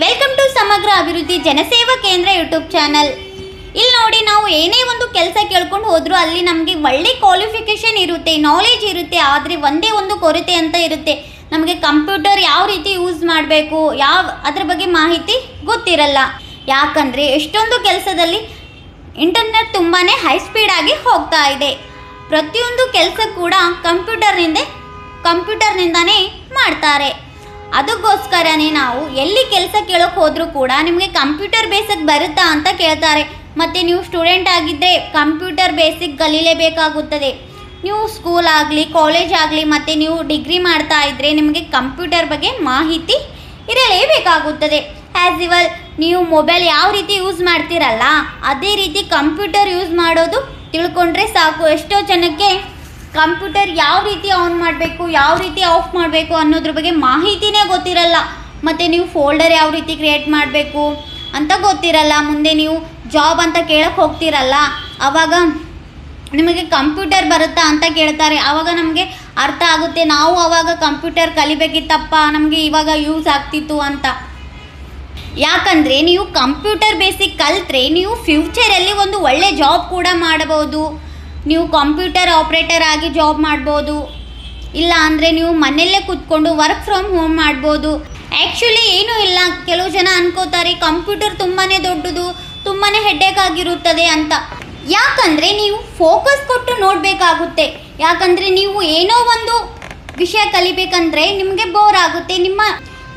Welcome to ಸಮಗ್ರ ಅಭಿವೃದ್ಧಿ ಜನಸೇವಾ ಕೇಂದ್ರ ಯೂಟ್ಯೂಬ್ ಚಾನಲ್. ಇಲ್ಲಿ ನೋಡಿ ನಾವು ಏನೇ ಒಂದು ಕೆಲಸ ಕೇಳ್ಕೊಂಡು ಹೋದರೂ ಅಲ್ಲಿ ನಮಗೆ ಒಳ್ಳೆ ಕ್ವಾಲಿಫಿಕೇಷನ್ ಇರುತ್ತೆ ನಾಲೆಜ್ ಇರುತ್ತೆ, ಆದರೆ ಒಂದೇ ಒಂದು ಕೊರತೆ ಅಂತ ಇರುತ್ತೆ. ನಮಗೆ ಕಂಪ್ಯೂಟರ್ ಯಾವ ರೀತಿ ಯೂಸ್ ಮಾಡಬೇಕು, ಯಾವ, ಅದ್ರ ಬಗ್ಗೆ ಮಾಹಿತಿ ಗೊತ್ತಿರಲ್ಲ. ಯಾಕಂದರೆ ಎಷ್ಟೊಂದು ಕೆಲಸದಲ್ಲಿ ಇಂಟರ್ನೆಟ್ ತುಂಬಾ ಹೈ ಸ್ಪೀಡಾಗಿ ಹೋಗ್ತಾ ಇದೆ. ಪ್ರತಿಯೊಂದು ಕೆಲಸ ಕೂಡ ಕಂಪ್ಯೂಟರ್ನಿಂದ ಕಂಪ್ಯೂಟರ್ನಿಂದನೇ ಮಾಡ್ತಾರೆ. ಅದಕ್ಕೋಸ್ಕರನೇ ನಾವು ಎಲ್ಲಿ ಕೆಲಸ ಕೇಳೋಕೆ ಹೋದರೂ ಕೂಡ ನಿಮಗೆ ಕಂಪ್ಯೂಟರ್ ಬೇಸಿಕ್ ಬರುತ್ತಾ ಅಂತ ಕೇಳ್ತಾರೆ. ಮತ್ತು ನೀವು ಸ್ಟೂಡೆಂಟ್ ಆಗಿದ್ದರೆ ಕಂಪ್ಯೂಟರ್ ಬೇಸಿಕ್ ಕಲೀಲೇಬೇಕಾಗುತ್ತದೆ ನೀವು ಸ್ಕೂಲ್ ಆಗಲಿ, ಕಾಲೇಜ್ ಆಗಲಿ, ಮತ್ತು ನೀವು ಡಿಗ್ರಿ ಮಾಡ್ತಾ ಇದ್ದರೆ ನಿಮಗೆ ಕಂಪ್ಯೂಟರ್ ಬಗ್ಗೆ ಮಾಹಿತಿ ಇರಲೇಬೇಕಾಗುತ್ತದೆ. ಆ್ಯಸ್ ಇವಲ್ ನೀವು ಮೊಬೈಲ್ ಯಾವ ರೀತಿ ಯೂಸ್ ಮಾಡ್ತೀರಲ್ಲ, ಅದೇ ರೀತಿ ಕಂಪ್ಯೂಟರ್ ಯೂಸ್ ಮಾಡೋದು ತಿಳ್ಕೊಂಡ್ರೆ ಸಾಕು. ಎಷ್ಟೋ ಜನಕ್ಕೆ ಕಂಪ್ಯೂಟರ್ ಯಾವ ರೀತಿ ಆನ್ ಮಾಡಬೇಕು, ಯಾವ ರೀತಿ ಆಫ್ ಮಾಡಬೇಕು ಅನ್ನೋದ್ರ ಬಗ್ಗೆ ಮಾಹಿತಿನೇ ಗೊತ್ತಿರಲ್ಲ. ಮತ್ತು ನೀವು ಫೋಲ್ಡರ್ ಯಾವ ರೀತಿ ಕ್ರಿಯೇಟ್ ಮಾಡಬೇಕು ಅಂತ ಗೊತ್ತಿರಲ್ಲ. ಮುಂದೆ ನೀವು ಜಾಬ್ ಅಂತ ಕೇಳಕ್ಕೆ ಹೋಗ್ತಿರಲ್ಲ. ಆವಾಗ ನಿಮಗೆ ಕಂಪ್ಯೂಟರ್ ಬರುತ್ತಾ ಅಂತ ಕೇಳ್ತಾರೆ. ಆವಾಗ ನಮಗೆ ಅರ್ಥ ಆಗುತ್ತೆ. ನಾವು ಆವಾಗ ಕಂಪ್ಯೂಟರ್ ಕಲಿಬೇಕಿತ್ತಪ್ಪ, ನಮಗೆ ಇವಾಗ ಯೂಸ್ ಆಗ್ತಿತ್ತು ಅಂತ. ಯಾಕಂದರೆ ನೀವು ಕಂಪ್ಯೂಟರ್ ಬೇಸಿಕ್ ಕಲಿತ್ರೆ ನೀವು ಫ್ಯೂಚರಲ್ಲಿ ಒಂದು ಒಳ್ಳೆ ಜಾಬ್ ಕೂಡ ಮಾಡಬಹುದು. ನೀವು ಕಂಪ್ಯೂಟರ್ ಆಪ್ರೇಟರ್ ಆಗಿ ಜಾಬ್ ಮಾಡ್ಬೋದು. ಇಲ್ಲ ಅಂದರೆ ನೀವು ಮನೆಯಲ್ಲೇ ಕೂತ್ಕೊಂಡು ವರ್ಕ್ ಫ್ರಮ್ ಹೋಮ್ ಮಾಡ್ಬೋದು. ಆ್ಯಕ್ಚುಲಿ ಏನೂ ಇಲ್ಲ. ಕೆಲವು ಜನ ಅನ್ಕೋತಾರೆ, ಕಂಪ್ಯೂಟರ್ ತುಂಬಾ ದೊಡ್ಡದು ತುಂಬಾ ಹೆಡ್ಡೇಕ್ ಆಗಿರುತ್ತದೆ ಅಂತ. ಯಾಕಂದರೆ ನೀವು ಫೋಕಸ್ ಕೊಟ್ಟು ನೋಡಬೇಕಾಗುತ್ತೆ. ಯಾಕಂದರೆ ನೀವು ಏನೋ ಒಂದು ವಿಷಯ ಕಲಿಬೇಕಂದ್ರೆ ನಿಮಗೆ ಬೋರ್ ಆಗುತ್ತೆ. ನಿಮ್ಮ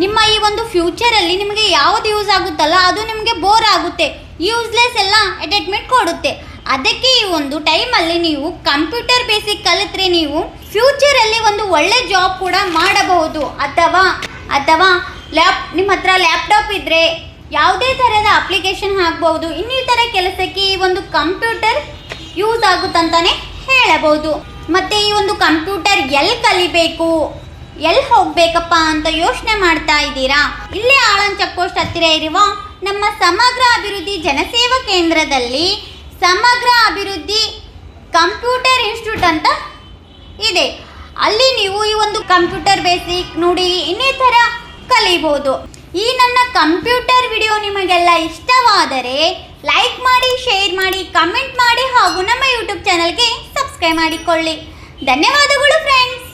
ನಿಮ್ಮ ಈ ಒಂದು ಫ್ಯೂಚರಲ್ಲಿ ನಿಮಗೆ ಯಾವುದು ಯೂಸ್ ಆಗುತ್ತಲ್ಲ, ಅದು ನಿಮಗೆ ಬೋರ್ ಆಗುತ್ತೆ. ಯೂಸ್ಲೆಸ್ ಎಲ್ಲ ಅಟ್ಯಾಚ್ಮೆಂಟ್ ಕೊಡುತ್ತೆ. ಅದಕ್ಕೆ ಈ ಒಂದು ಟೈಮಲ್ಲಿ ನೀವು ಕಂಪ್ಯೂಟರ್ ಬೇಸಿಕ್ ಕಲಿತ್ರೆ ನೀವು ಫ್ಯೂಚರಲ್ಲಿ ಒಂದು ಒಳ್ಳೆ ಜಾಬ್ ಕೂಡ ಮಾಡಬಹುದು. ಅಥವಾ ಅಥವಾ ಲ್ಯಾಪ್ ನಿಮ್ಮ ಹತ್ರ ಲ್ಯಾಪ್ಟಾಪ್ ಇದ್ದರೆ ಯಾವುದೇ ಥರದ ಅಪ್ಲಿಕೇಶನ್ ಹಾಕ್ಬಹುದು. ಇನ್ನಿತರ ಕೆಲಸಕ್ಕೆ ಈ ಒಂದು ಕಂಪ್ಯೂಟರ್ ಯೂಸ್ ಆಗುತ್ತಂತಾನೆ ಹೇಳಬಹುದು. ಮತ್ತೆ ಈ ಒಂದು ಕಂಪ್ಯೂಟರ್ ಎಲ್ಲಿ ಕಲಿಬೇಕು, ಎಲ್ಲಿ ಹೋಗ್ಬೇಕಪ್ಪ ಅಂತ ಯೋಚನೆ ಮಾಡ್ತಾ ಇದ್ದೀರಾ? ಇಲ್ಲೇ ಆಳನ್ ಚೆಕ್ ಪೋಸ್ಟ್ ಹತ್ತಿರ ಇರುವ ನಮ್ಮ ಸಮಗ್ರ ಅಭಿವೃದ್ಧಿ ಜನಸೇವಾ ಕೇಂದ್ರದಲ್ಲಿ ಸಮಗ್ರ ಅಭಿವೃದ್ಧಿ ಕಂಪ್ಯೂಟರ್ ಇನ್ಸ್ಟಿಟ್ಯೂಟ್ ಅಂತ ಇದೆ. ಅಲ್ಲಿ ನೀವು ಈ ಒಂದು ಕಂಪ್ಯೂಟರ್ ಬೇಸಿಕ್ ನುಡಿ ಇನ್ನಿತರ ಕಲಿಬಹುದು ಈ ನನ್ನ ಕಂಪ್ಯೂಟರ್ ವಿಡಿಯೋ ನಿಮಗೆಲ್ಲ ಇಷ್ಟವಾದರೆ ಲೈಕ್ ಮಾಡಿ, ಶೇರ್ ಮಾಡಿ, ಕಮೆಂಟ್ ಮಾಡಿ ಹಾಗೂ ನಮ್ಮ ಯೂಟ್ಯೂಬ್ ಚಾನಲ್ಗೆ ಸಬ್ಸ್ಕ್ರೈಬ್ ಮಾಡಿಕೊಳ್ಳಿ. ಧನ್ಯವಾದಗಳು ಫ್ರೆಂಡ್ಸ್